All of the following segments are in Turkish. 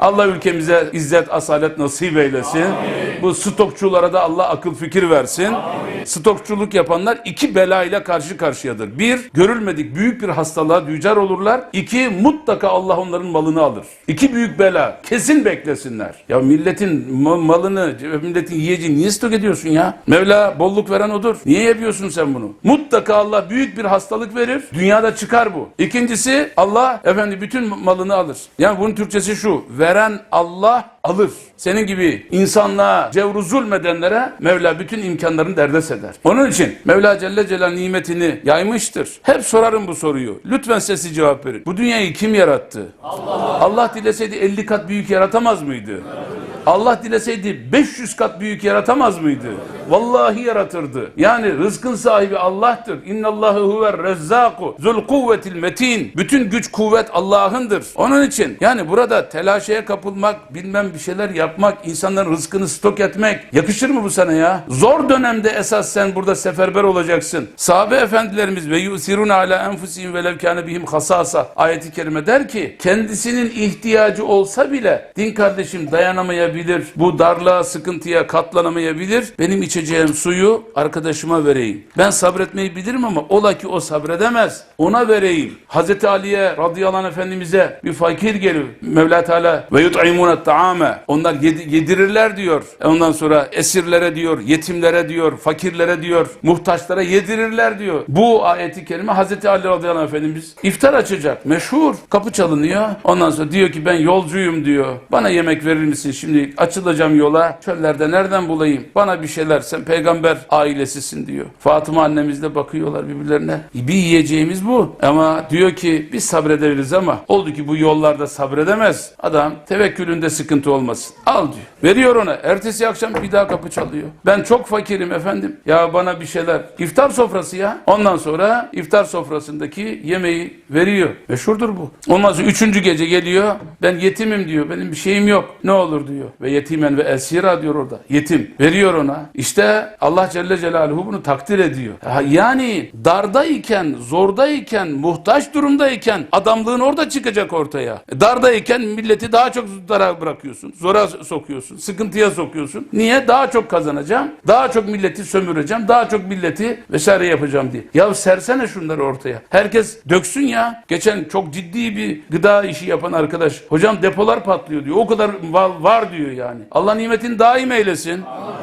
Allah ülkemize izzet, asalet nasip eylesin. Bu stokçulara da Allah akıl fikir versin. Stokçuluk yapanlar iki bela ile karşı karşıyadır. Bir, görülmedik büyük bir hastalığa düçar olurlar. İki, mutlaka Allah onların malını alır. İki büyük bela. Kesin beklesinler. Ya milletin ma- malını, milletin yiyeceğini niye stok ediyorsun ya? Mevla bolluk veren odur. Niye yapıyorsun sen bunu? Mutlaka Allah büyük bir hastalık verir. Dünyada çıkar bu. İkincisi Allah efendi bütün malını alır. Yani bunun Türkçesi şu. Veren Allah alır. Senin gibi insanlığa cevru zulmedenlere Mevla bütün imkanlarını derdest eder. Onun için Mevla Celle Celal nimetini yaymıştır. Hep sorarım bu soruyu. Lütfen sesli cevap verin. Bu dünyayı kim yarattı? Allah. Allah dileseydi 50 kat büyük yaratamaz mıydı? Allah dileseydi 500 kat büyük yaratamaz mıydı? Vallahi yaratırdı. Yani rızkın sahibi Allah'tır. İnnallâhu huver rezzâku zul kuvvetil metin. Bütün güç kuvvet Allah'ındır. Onun için yani burada telaşeye kapılmak, bilmem bir şeyler yapmak, insanların rızkını stok etmek yakışır mı bu sana ya? Zor dönemde esas sen burada seferber olacaksın. Sahabe efendilerimiz ve yusirun ala enfusihim ve levkâne bihim hasasa ayeti kerime der ki kendisinin ihtiyacı olsa bile din kardeşim dayanamayabilir. Bu darlığa, sıkıntıya katlanamayabilir. Benim içeceğim suyu arkadaşıma vereyim. Ben sabretmeyi bilirim ama ola ki o sabredemez. Ona vereyim. Hazreti Ali'ye radıyallahu anh efendimize bir fakir gelir. Mevla Teala ve yut'imune ta'ame. Onlar yedi- yedirirler diyor. E Ondan sonra esirlere diyor, yetimlere diyor, fakirlere diyor, muhtaçlara yedirirler diyor. Bu ayeti kerime Hazreti Ali radıyallahu anh efendimiz iftar açacak. Meşhur. Kapı çalınıyor. Ondan sonra diyor ki ben yolcuyum diyor. Bana yemek verir misin? Şimdi açılacağım yola. Çöllerde nereden bulayım? Bana bir şeyler. Sen peygamber ailesisin diyor. Fatıma annemizle bakıyorlar birbirlerine. Bir yiyeceğimiz bu. Ama diyor ki biz sabredebiliriz ama oldu ki bu yollarda sabredemez. Adam tevekkülünde sıkıntı olmasın. Al diyor. Veriyor ona. Ertesi akşam bir daha kapı çalıyor. Ben çok fakirim efendim. Ya bana bir şeyler. İftar sofrası ya. Ondan sonra iftar sofrasındaki yemeği veriyor. Meşhurdur bu. Ondan sonra üçüncü gece geliyor. Ben yetimim diyor. Benim bir şeyim yok. Ne olur diyor. Ve yetimen ve esira diyor orada. Yetim. Veriyor ona. İşte Allah Celle Celaluhu bunu takdir ediyor. Yani dardayken, zordayken, muhtaç durumdayken adamlığın orada çıkacak ortaya. E, Dardayken milleti daha çok dara bırakıyorsun. Zora sokuyorsun. Sıkıntıya sokuyorsun. Niye? Daha çok kazanacağım. Daha çok milleti sömüreceğim. Daha çok milleti vesaire yapacağım diye. Ya sersene şunları ortaya. Herkes döksün ya. Geçen çok ciddi bir gıda işi yapan arkadaş. Hocam depolar patlıyor diyor. O kadar var, var diyor yani. Allah nimetini daim eylesin.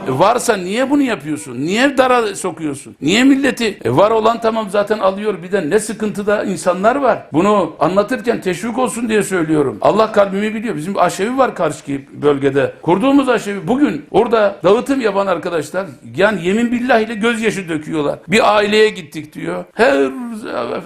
E varsa niye bunu yapıyorsun? Niye dara sokuyorsun? Niye milleti? E var olan tamam zaten alıyor. Bir de ne sıkıntıda insanlar var. Bunu anlatırken teşvik olsun diye söylüyorum. Allah kalbimi biliyor. Bizim aşevi var karşıki bölgede. Kurduğumuz aşevi bugün orada dağıtım yapan arkadaşlar yani yemin billah ile gözyaşı döküyorlar. Bir aileye gittik diyor. Her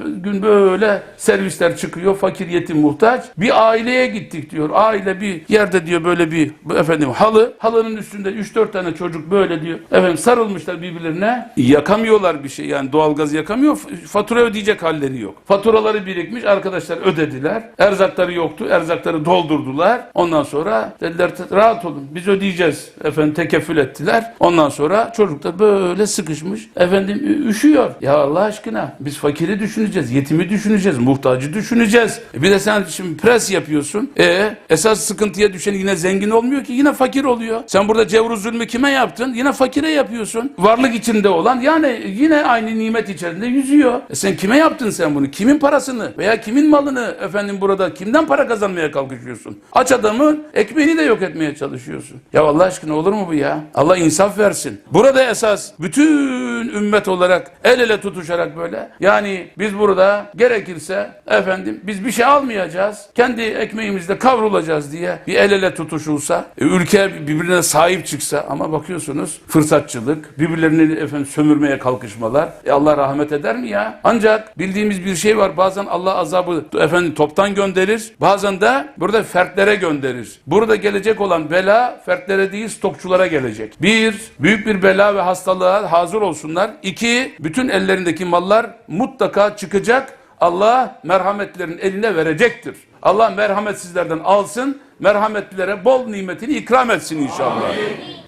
gün böyle servisler çıkıyor. Fakir yetim muhtaç. Bir aileye gittik diyor. Aile bir yerde diyor böyle bir efendim halı. Halının üstünde 3-4 tane çocuk böyle diyor. Efendim sarılmışlar birbirlerine. Yakamıyorlar bir şey yani doğalgaz yakamıyor. Fatura ödeyecek halleri yok. Faturaları birikmiş arkadaşlar ödediler. Erzakları yoktu. Erzakları doldurdular. Ondan sonra dediler rahat olun biz ödeyeceğiz. Efendim tekeffül ettiler. Ondan sonra çocuklar böyle sıkışmış. Efendim üşüyor. Ya Allah aşkına biz fakiri düşüneceğiz. Yetimi düşüneceğiz. Muhtacı düşüneceğiz. E bir de sen şimdi pres yapıyorsun. E esas sıkıntıya düşen yine zengin olmuyor ki yine fakir oluyor. Sen burada cevru zulmü kime yaptın? Yine fakire yapıyorsun. Varlık içinde olan yani yine aynı nimet içerisinde yüzüyor. E sen kime yaptın sen bunu? Kimin parasını veya kimin malını efendim burada kimden para kazanmaya kalkışıyorsun? Aç adamın ekmeğini de yok etmeye çalışıyorsun. Ya Allah aşkına olur mu bu ya? Allah insaf versin. Burada esas bütün ümmet olarak el ele tutuşarak böyle yani biz burada gerekirse efendim biz bir şey almayacağız. Kendi ekmeğimizde kavrulacağız diye bir el ele tutuşulsa, ülke birbirine sahip çıksa ama bakıyorsunuz fırsatçılık, birbirlerini efendim sömürmeye kalkışmalar. E Allah rahmet eder mi ya? Ancak bildiğimiz bir şey var. Bazen Allah azabı efendim toptan gönderir. Bazen de burada fertlere gönderir. Burada gelecek olan bela fertlere değil stokçulara gelecek. Bir, büyük bir bela ve hastalığa hazır olsunlar. İki, bütün ellerindeki mallar mutlaka çıkacak. Allah merhametlerin eline verecektir. Allah merhametsizlerden alsın, merhametlilere bol nimetini ikram etsin inşallah.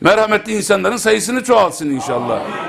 Merhametli insanların sayısını çoğalsın inşallah.